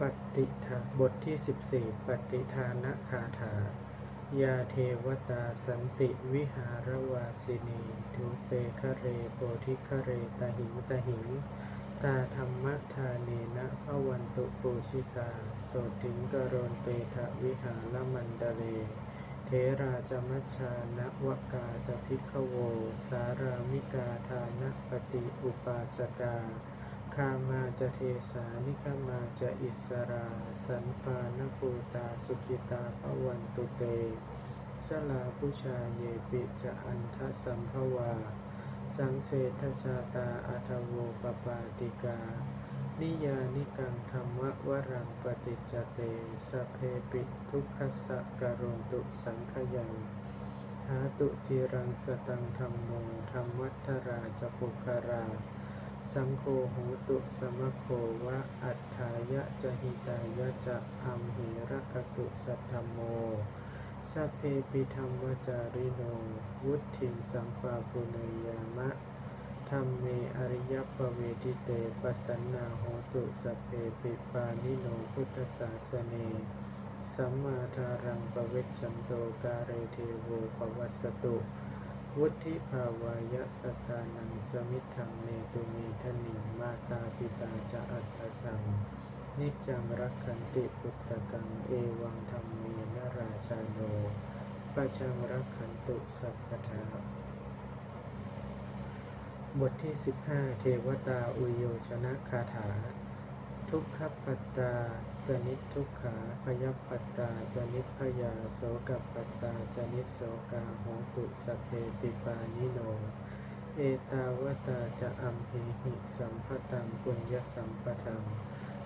ปฏิทาบทที่ 14 ปฏิทานะคาถา ยาเทวตาสันติวิหารวาสินีทุเปคะเรโพธิคะเรตหิงตหิง ตาธรรมทาเนนะพวันตุปูชิตา โสติงกโรนเตทะวิหารมันดเลเทราจมัชานวกาจะพิกโว สารามิกาทานะปฏิอุปาสกา คามาจะเทสานิคมาจะอิสรา สันปานปูตาสุขิตาภวันตุเตชลาพุชาเยปิจะอันทสัมภวา สังเสทชาตาอัทโวปปาติกา นิยานิกังธรรมวรังปฏิจเตสเพปิทุกขสะกโรนตุสังขยังทาตุจิรังสตังธรรมโมธรรมวัฏราจปุคารา สังโฆโหตุสมโควะอัฏฐายะจหิตายะจะอัมหิรคตุสัทธโมสัพเพปิธรรมวจาริโน วุฒิงสัมปาปุเนยามะธรรมเมอริยปเวทิเตปสันนาโหตุสัพเพปิปานิโนพุทธศาสเนสัมมาทารังปเวชจันโตกาเรเทโวปวัสสตุ วุฒิภาวายะสตานังสมิทังเนตุเมทนิมาตาปิตาจะอัตตสัง นิจจังรักขันติพุตตะกังเอวังธรรมเมนราชาโนปะชังรักขันตุสัพพทาบทที่ 15 เทวตาอุโยชนะคาถา ทุกขปัตตาจนิททุกขาพยปัตตาจนิพยาโสกปัตตาจนิโสกาโหตุสเพปิปานิโน เอตาวตาจะอัมหิหิสัมภตังปุญญสัมปทัง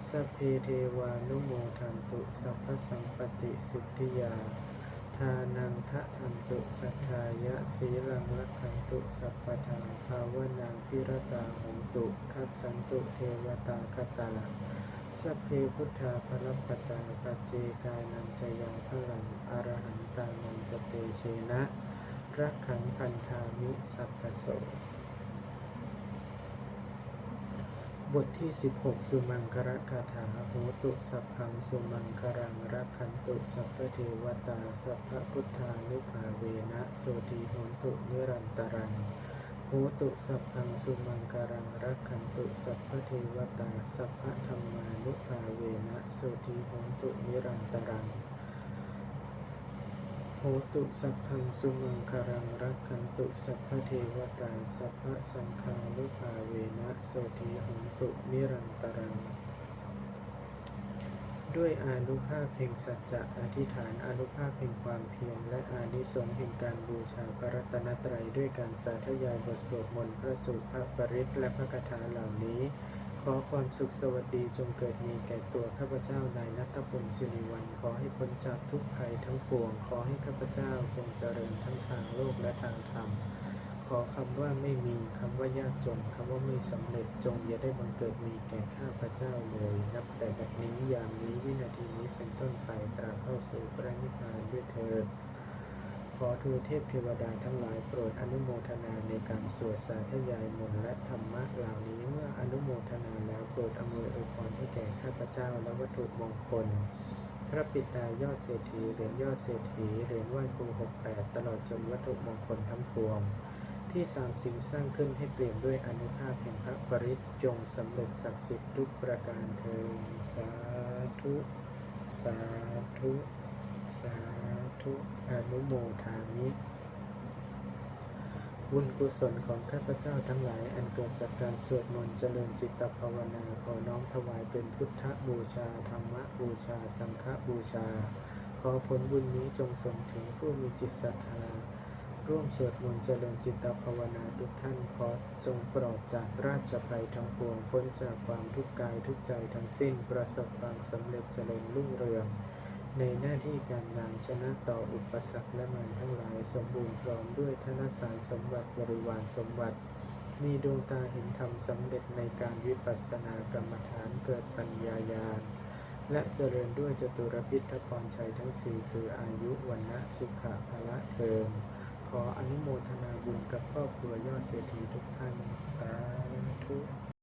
สัพเพเทวานุโมทันตุสัพพสัมปติสิทธิยา ทานังทะทันตุสัทธายะสีลังลักขันตุสัพพทาภาวนาพิรตาหงตุคัจฉันตุเทวตาคตาสัพเพพุทธาภรปตาปัจเจกานันจยังพลังอรหันตานันจเตเชนะรักขังพันธามิสัพพโส บทที่ 16 สุมังคระคาถาโหตุสัพพังสุมังครังรักขันตุสัพพเทวตาสัพพพุทธานุภาเวนะโสติโหตุนิรันตรังโหตุสัพพังสุมังครังรักขันตุสัพพเทวตาสัพพธรรมานุภาเวนะโสติโหตุนิรันตรัง หตุสัพพังสุมังคารังรักขันตุสัพพเทวตาสัพพสังฆานุภาเวนะโสทีหนตุนิรันตรัง ด้วยอานุภาพแห่งสัจจะอธิษฐานอานุภาพแห่งความเพียรและอานิสงส์แห่งการบูชาพระรัตนตรัยด้วยการสาธยายบทสวดมนต์พระสูตรพระปริตรและพระคาถาเหล่านี้ ขอความสุขสวัสดีจงเกิดมีแก่ตัวข้าพเจ้านายนัตพลสิริวัลขอให้พ้นจากทุกภัยทั้งปวง ขอให้ข้าพเจ้าจงเจริญทั้งทางโลกและทางธรรม ขอคำว่าไม่มีคำว่ายากจนคำว่าไม่สำเร็จจงอย่าได้บังเกิดมีแก่ข้าพเจ้าเลยนับแต่บัดนี้ยามนี้วินาทีนี้เป็นต้นไปตราบเข้าสู่พระนิพพานด้วยเถิด ขอทูลเทพเทวดาทั้งหลายโปรดอนุโมทนาในการสวดสาธยายมนต์และธรรมะเหล่านี้เมื่ออนุโมทนาแล้วโปรดอำนวยอวยพรให้แก่ข้าพเจ้าและวัตถุมงคล พระปิตายอดเศรษฐีเหรียญยอดเศรษฐีเหรียญไหว้ครูหกแปดตลอดจนวัตถุมงคลทั้งปวง ที่สามสิ่งสร้างขึ้นให้เปลี่ยนด้วยอนุภาพแห่งพระปริตรจงสำเร็จศักดิ์สิทธิ์ทุกประการเทินสาธุ สาธุ สาธุอนุโมทามิ บุญกุศลของข้าพเจ้าทั้งหลายอันเกิดจากการสวดมนต์เจริญจิตภาวนาขอน้อมถวายเป็นพุทธบูชา ธรรมบูชา สังฆบูชา ขอผลบุญนี้จงส่งถึงผู้มีจิตศรัทธาร่วมสวดมนต์เจริญจิตภาวนาทุกท่านขอจงปลอดจากราชภัยทั้งปวงพ้นจากความทุกข์กายทุกใจทั้งสิ้นประสบความสำเร็จเจริญรุ่งเรือง ในหน้าที่การงานชนะต่ออุปสรรคและมารทั้งหลายสมบูรณ์พร้อมด้วยธนสารสมบัติบริวารสมบัติ มีดวงตาเห็นธรรมสำเร็จในการวิปัสสนากรรมฐานเกิดปัญญาญาณและเจริญด้วยจตุรพิทพรชัยทั้งสี่คืออายุวันนะสุขะพละเทิมขออนุโมทนาบุญกับครอบครัวยอดเศรษฐีทุกท่าน สาธุ